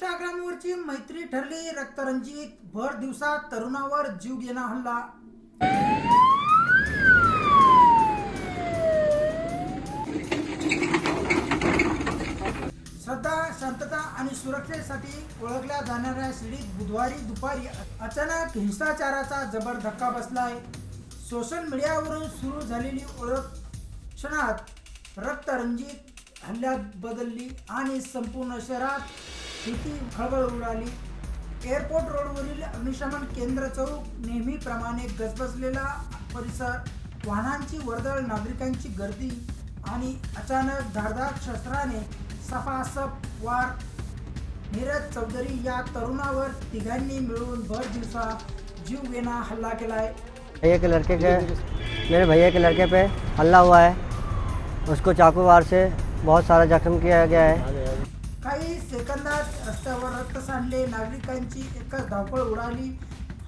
इंस्टाग्रामवरची मैत्री ठरली. रक्तरंजित भर दिवसात तरुणावर जीव घेणा हल्ला. श्रद्धा शांतता आणि सुरक्षेसाठी ओळखल्या जाणाऱ्या शिडीत बुधवारी दुपारी अचानक हिंसाचाराचा जबर धक्का बसलाय. सोशल मीडियावरून सुरू झालेली ओळख क्षणात रक्तरंजित हल्ल्यात बदलली आणि संपूर्ण शहरात भीती खळबळ उडाली. एअरपोर्ट रोडवरील अग्निशमन केंद्र चौक नेहमीप्रमाणे गजबजलेला परिसर वाहनांची वर्दळ नागरिकांची गर्दी आणि अचानक धारदार शस्त्राने सपासप वार. नीरज चौधरी या तरुणावर तिघांनी मिळून भर दिवसा जीव घेणा हल्ला केलाय. भैया के लड़के के मेरे भैया के लड़के पे हल्ला हुआ है। उसको चाकू वार से बहुत सारा जख्म किया गया है। रस्त्यावर रक्त सांडले. नागरिकांची एकच धावपळ उडाली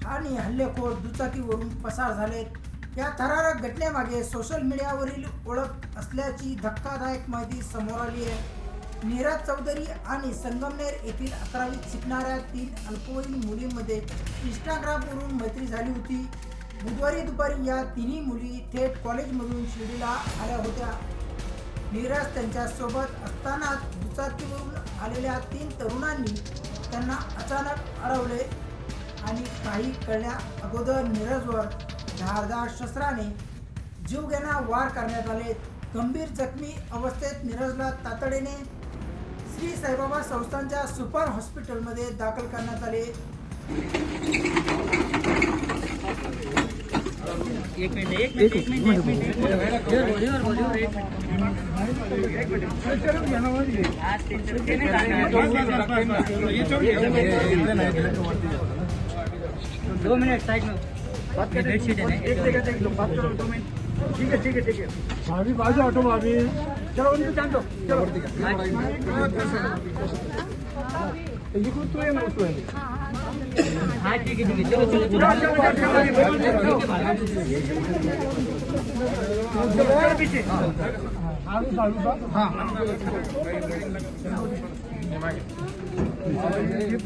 आणि हल्लेखोर दुचाकीवरून पसार झालेत. या थरारक घटनेमागे सोशल मीडियावरील ओळख असल्याची धक्कादायक माहिती समोर आली आहे. नीरज चौधरी आणि संगमनेर येथील अकरावीत शिकणाऱ्या तीन अल्पवयीन मुलींमध्ये इंस्टाग्रामवरून मैत्री झाली होती. बुधवारी दुपारी या तिन्ही मुली थेट कॉलेजमधून शिर्डीला आल्या होत्या. नीरज त्यांच्यासोबत असताना दुचाकीवरून आलेल्या तीन तरुणांनी त्यांना अचानक अडवले आणि काही कळण्या अगोदर नीरजवर धारदार शस्त्राने जीवघेणा वार करण्यात आले. गंभीर जखमी अवस्थेत नीरजला तातडीने श्री साईबाबा संस्थांच्या सुपर हॉस्पिटलमध्ये दाखल करण्यात आले. एक मिनिट एक मिनिट एक मिनिट. एक मिनिट एक मिनिट हा. दो मिनट साइड में। ये बेडशीट है ना, एक ठीक है ठीक है ठीक है भाभी बाजू हटो भाभी चलो उनको जान दो। चलो। ये कौन तो है ना तो है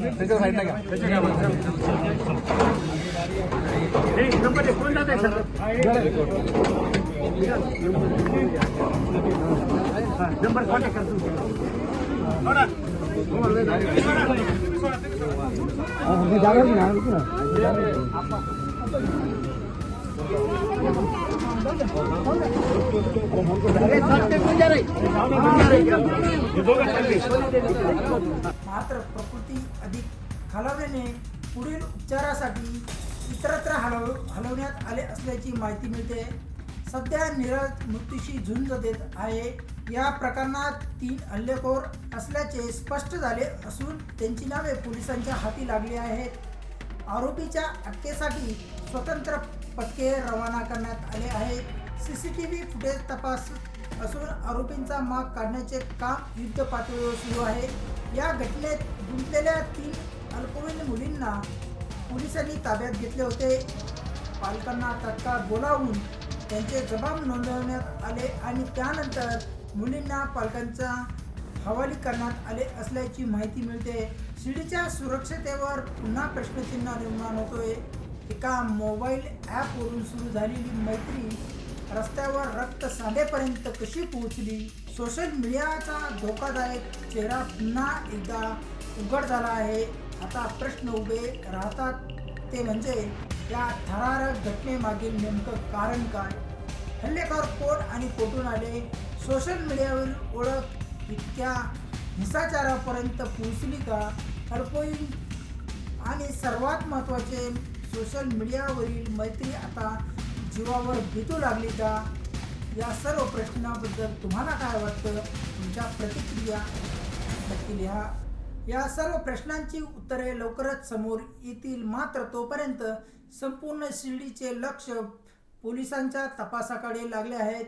त्याच्या साईडला घ्या नंबर एक कोण जात आहे नंबर कॉन्टॅक्ट मात्र प्रकृती अधिक खालावल्याने पुढील उपचारासाठी इतरत्र हलव हलवण्यात आले असल्याची माहिती मिळते. सध्या निरज मृत्यूशी झुंज देत आहे. या प्रकरणात तीन हल्लेखोर असल्याचे स्पष्ट झाले असून त्यांची नावे पोलिसांच्या हाती लागली आहेत. आरोपीच्या अटकेसाठी स्वतंत्र पथके रवाना करण्यात आले आहेत. C C T V footage तपास असून आरोपींचा माग काढण्याचे काम युद्ध पातळीवर सुरू आहे. या घटनेत गुंतलेल्या तीन अल्पवयीन मुलींना पोलिसांनी ताब्यात घेतले होते. पालकांना तत्काळ बोलावून त्यांचे जबाब नोंदवण्यात आले आणि त्यानंतर मुलींना पालकांचा हवाली करण्यात आले असल्याची माहिती मिळते. शिडीच्या सुरक्षतेवर पुन्हा प्रश्नचिन्ह निर्माण होतोय. एका मोबाईल ॲपवरून सुरू झालेली मैत्री रस्त्यावर रक्त सांधेपर्यंत कशी पोहोचली? सोशल मीडियाचा धोकादायक चेहरा पुन्हा एकदा उघड झाला आहे. आता प्रश्न उभे राहतात. ते म्हणजे या थरारक घटनेमागील नेमकं कारण काय? हल्लेखोर कोण आणि कोठून आले? सोशल मीडियावरील ओळख इतक्या हिंसाचारापर्यंत पोहोचली का? अल्पवयीन आणि सर्वात महत्त्वाचे सोशल मीडियावरील मैत्री आता जीवावर भितू लागली का? या सर्व प्रश्नाबद्दल तुम्हाला काय वाटतं? तुमच्या प्रतिक्रिया नक्की लिहा. या सर्व प्रश्नांची उत्तरे लवकरच समोर येतील. मात्र तोपर्यंत संपूर्ण शिर्डीचे लक्ष पोलिसांच्या तपासाकडे लागले आहेत.